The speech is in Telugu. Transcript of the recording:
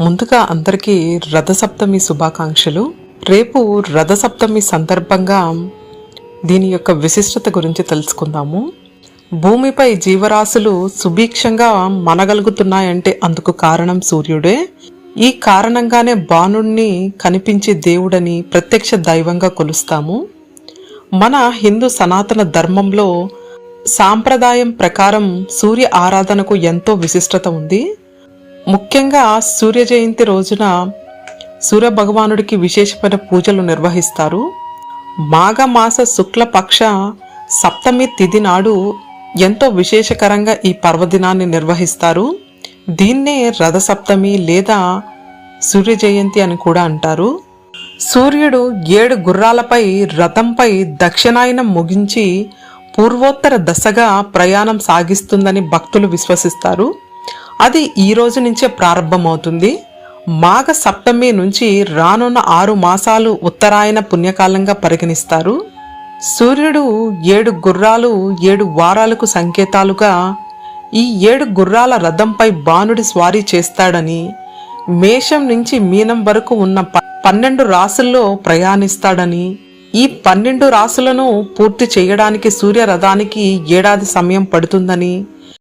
ముందుగా అందరికీ రథసప్తమి శుభాకాంక్షలు. రేపు రథసప్తమి సందర్భంగా దీని యొక్క విశిష్టత గురించి తెలుసుకుందాము. భూమిపై జీవరాశులు సుభిక్షంగా మనగలుగుతున్నాయంటే అందుకు కారణం సూర్యుడే. ఈ కారణంగానే బాణుణ్ణి కనిపించే దేవుడని ప్రత్యక్ష దైవంగా కొలుస్తాము. మన హిందూ సనాతన ధర్మంలో సాంప్రదాయం ప్రకారం సూర్య ఆరాధనకు ఎంతో విశిష్టత ఉంది. ముఖ్యంగా సూర్య జయంతి రోజున సూర్య భగవానుడికి విశేషమైన పూజలు నిర్వహిస్తారు. మాఘమాస శుక్లపక్ష సప్తమి తిథి నాడు ఎంతో విశేషకరంగా ఈ పర్వదినాన్ని నిర్వహిస్తారు. దీన్నే రథసప్తమి లేదా సూర్య జయంతి అని కూడా అంటారు. సూర్యుడు ఏడు గుర్రాలపై రథంపై దక్షిణాయనం ముగించి పూర్వోత్తర దశగా ప్రయాణం సాగిస్తుందని భక్తులు విశ్వసిస్తారు. అది ఈ రోజు నుంచే ప్రారంభమవుతుంది. మాఘ సప్తమి నుంచి రానున్న ఆరు మాసాలు ఉత్తరాయణ పుణ్యకాలంగా పరిగణిస్తారు. సూర్యుడు ఏడు గుర్రాలు ఏడు వారాలకు సంకేతాలుగా ఈ ఏడు గుర్రాల రథంపై బాణుడి స్వారీ చేస్తాడని మేషం నుంచి మీనం వరకు ఉన్న పన్నెండు రాసుల్లో ప్రయాణిస్తాడని ఈ పన్నెండు రాసులను పూర్తి చేయడానికి సూర్యరథానికి ఏడాది సమయం పడుతుందని